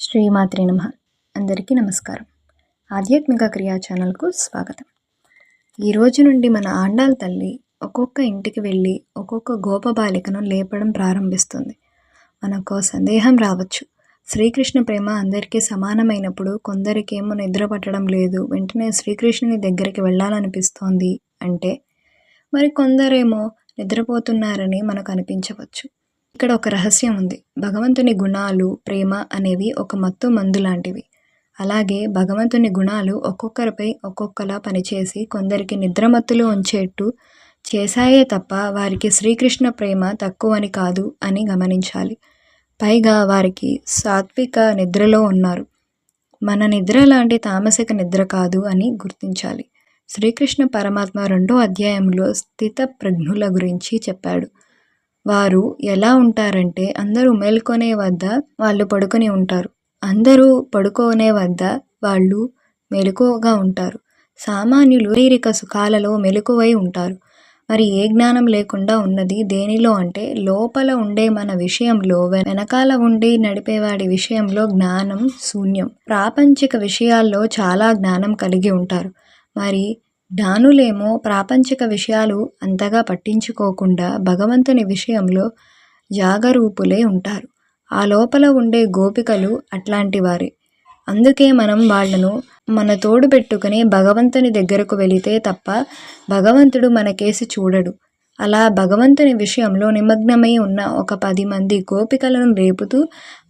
శ్రీమాత్రి నమ. అందరికీ నమస్కారం. ఆధ్యాత్మిక క్రియా ఛానల్కు స్వాగతం. ఈ రోజు నుండి మన ఆండాల తల్లి ఒక్కొక్క ఇంటికి వెళ్ళి ఒక్కొక్క గోప బాలికను లేపడం ప్రారంభిస్తుంది. మనకు సందేహం రావచ్చు. శ్రీకృష్ణ ప్రేమ అందరికీ సమానమైనప్పుడు కొందరికేమో నిద్ర పట్టడం లేదు వెంటనే శ్రీకృష్ణుని దగ్గరికి వెళ్ళాలనిపిస్తోంది అంటే మరి కొందరేమో నిద్రపోతున్నారని మనకు అనిపించవచ్చు. ఇక్కడ ఒక రహస్యం ఉంది. భగవంతుని గుణాలు ప్రేమ అనేవి ఒక మత్తు మందు లాంటివి. అలాగే భగవంతుని గుణాలు ఒక్కొక్కరిపై ఒక్కొక్కలా పనిచేసి కొందరికి నిద్రమత్తులు ఉంచేట్టు చేశాయే తప్ప వారికి శ్రీకృష్ణ ప్రేమ తక్కువని కాదు అని గమనించాలి. పైగా వారికి సాత్విక నిద్రలో ఉన్నారు. మన నిద్ర లాంటి తామసిక నిద్ర కాదు అని గుర్తించాలి. శ్రీకృష్ణ పరమాత్మ రెండో అధ్యాయంలో స్థిత ప్రజ్ఞుల గురించి చెప్పాడు. వారు ఎలా ఉంటారంటే అందరూ మేల్కొనే వద్ద వాళ్ళు పడుకొని ఉంటారు. అందరూ పడుకోనే వద్ద వాళ్ళు మెలకువగా ఉంటారు. సామాన్యులు శారీరక సుఖాలలో మెలకువై ఉంటారు. మరి ఏ జ్ఞానం లేకుండా ఉన్నది దేనిలో అంటే లోపల ఉండే మన విషయంలో వెనకాల ఉండి నడిపేవాడి విషయంలో జ్ఞానం శూన్యం. ప్రాపంచిక విషయాల్లో చాలా జ్ఞానం కలిగి ఉంటారు. మరి జ్ఞానులేమో ప్రాపంచిక విషయాలు అంతగా పట్టించుకోకుండా భగవంతుని విషయంలో జాగరూపులే ఉంటారు. ఆ లోపల ఉండే గోపికలు అట్లాంటి వారే. అందుకే మనం వాళ్ళను మన తోడు పెట్టుకుని భగవంతుని దగ్గరకు వెళితే తప్ప భగవంతుడు మన కేసు చూడడు. అలా భగవంతుని విషయంలో నిమగ్నమై ఉన్న ఒక పది మంది గోపికలను రేపుతూ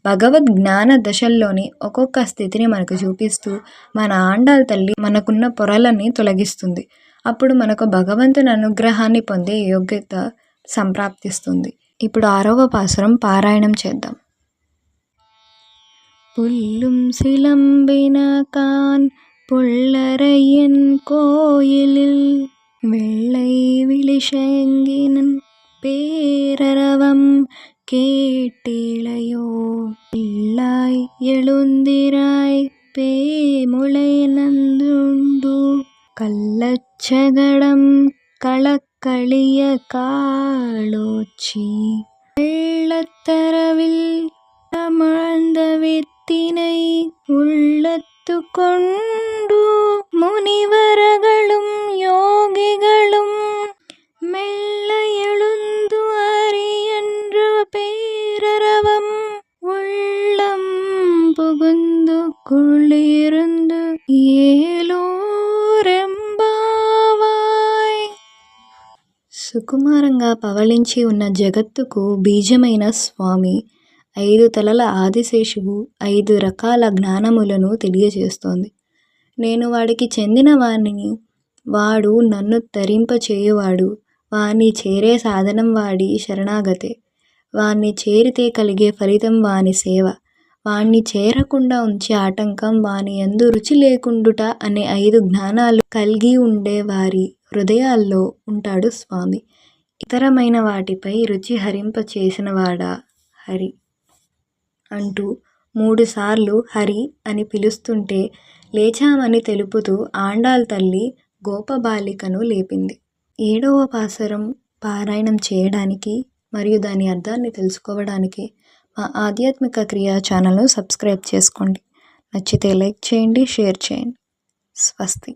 భగవద్ జ్ఞాన దశల్లోని ఒక్కొక్క స్థితిని మనకు చూపిస్తూ మన ఆండాల తల్లి మనకున్న పొరలని తొలగిస్తుంది. అప్పుడు మనకు భగవంతుని అనుగ్రహాన్ని పొందే యోగ్యత సంప్రాప్తిస్తుంది. ఇప్పుడు ఆరవ పాసురం పారాయణం చేద్దాం. పుల్లుం శిలంబిన కాన్ పుల్లరయ్యన్ கோயிலில் வெள்ளை விழிசங்கினன் பேரரவம் கேட்டிலையோ? இல்லாய் எழுந்திராய் பேமுளை நந்துண்டு. கள்ளச்சகடம் களக்களிய காளோச்சி வெள்ளத்தரவில் தமிழ்ந்த வெத்தினை உள்ளத்து கொண்டு முனிவர புகுந்து குளிர்ந்து ఏలోరెంబావాయ్ సుకుమారంగా పవళించి ఉన్న జగత్తుకు బీజమైన స్వామి ఐదు తలల ఆదిశేషువు ఐదు రకాల జ్ఞానములను తెలియజేస్తోంది నేను వాడికి చెందిన వాణిని వాడు నన్ను తరింపచేయువాడు వాణ్ణి చేరే సాధనం వాడి శరణాగతే వాణ్ణి చేరితే కలిగే ఫలితం వాని సేవ వాణ్ణి చేరకుండా ఉంచే ఆటంకం వాని ఎందు రుచి లేకుండుట అనే ఐదు జ్ఞానాలు కలిగి ఉండే వారి హృదయాల్లో ఉంటాడు స్వామి. ఇతరమైన వాటిపై రుచి హరింప చేసినవాడా? హరి అంటూ మూడుసార్లు హరి అని పిలుస్తుంటే లేచామని తెలుపుతూ ఆండాల్ తల్లి గోపబాలికను లేపింది. ఏడవ పాసరం పారాయణం చేయడానికి మరియు దాని అర్థాన్ని తెలుసుకోవడానికి మా ఆధ్యాత్మిక క్రియా ఛానల్ను సబ్స్క్రైబ్ చేసుకోండి. నచ్చితే లైక్ చేయండి షేర్ చేయండి. స్వస్తి.